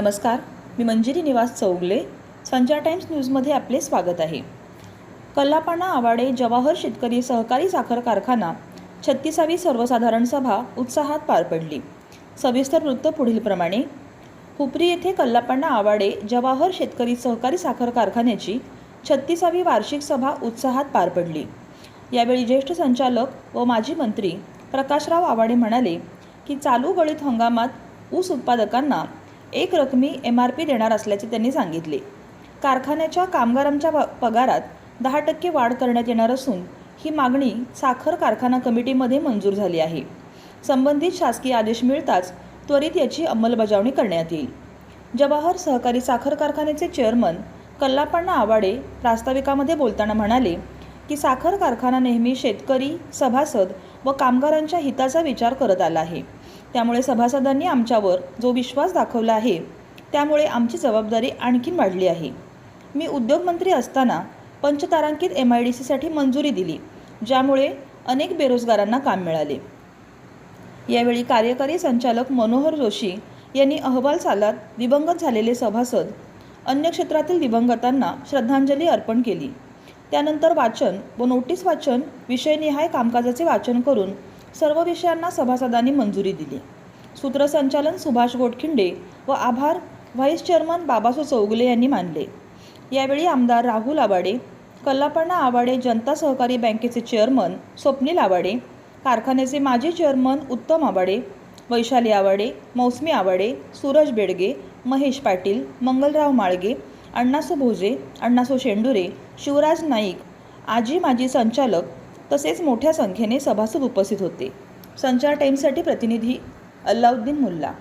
नमस्कार. मी मंजिरी निवास चौगले. संचार टाइम्स न्यूजमध्ये आपले स्वागत आहे. कल्लापाणा आवाडे जवाहर शेतकरी सहकारी साखर कारखाना छत्तीसावी सर्वसाधारण सभा उत्साहात पार पडली. सविस्तर वृत्त पुढीलप्रमाणे हुपरी येथे कल्लापांना आवाडे जवाहर शेतकरी सहकारी साखर कारखान्याची छत्तीसावी वार्षिक सभा उत्साहात पार पडली. यावेळी ज्येष्ठ संचालक व माजी मंत्री प्रकाशराव आवाडे म्हणाले की चालू गळीत हंगामात ऊस उत्पादकांना एक रकमी एम आर पी देणार असल्याचे त्यांनी सांगितले. कारखान्याच्या कामगारांच्या प- पगारात दहा टक्के वाढ करण्यात येणार असून ही मागणी साखर कारखाना कमिटीमध्ये मंजूर झाली आहे. संबंधित शासकीय आदेश मिळताच त्वरित याची अंमलबजावणी करण्यात येईल. जवाहर सहकारी साखर कारखान्याचे चेअरमन कल्लापण्णा आवाडे प्रास्ताविकामध्ये बोलताना म्हणाले की साखर कारखाना नेहमी शेतकरी सभासद व कामगारांच्या हिताचा विचार करत आला आहे. त्यामुळे सभासदांनी आमच्यावर जो विश्वास दाखवला आहे त्यामुळे आमची जबाबदारी आणखीन वाढली आहे. मी उद्योगमंत्री असताना पंचतारांकित एम आय डी सीसाठी मंजुरी दिली ज्यामुळे अनेक बेरोजगारांना काम मिळाले. यावेळी कार्यकारी संचालक मनोहर जोशी यांनी अहवाल सालात दिवंगत झालेले सभासद अन्य क्षेत्रातील दिवंगतांना श्रद्धांजली अर्पण केली. त्यानंतर वाचन व नोटीस वाचन विषयनिहाय कामकाजाचे वाचन करून सर्व विषयांना सभासदांनी मंजुरी दिली. सूत्रसंचालन सुभाष गोटखिंडे व आभार व्हाईस चेअरमन बाबासो चौगुले यांनी मानले. यावेळी आमदार राहुल आवाडे कल्लापण्णा आवाडे जनता सहकारी बँकेचे चेअरमन स्वप्नील आवाडे कारखान्याचे माजी चेअरमन उत्तम आबाडे वैशाली आवाडे मौसमी आवाडे सूरज बेडगे महेश पाटील मंगलराव माळगे अण्णासो भोजे अण्णासो शेंडुरे शिवराज नाईक आजी माजी संचालक तसेच मोठ्या संख्येने सभासद उपस्थित होते. संचार टाईम्ससाठी प्रतिनिधी अल्लाउद्दीन मुल्ला.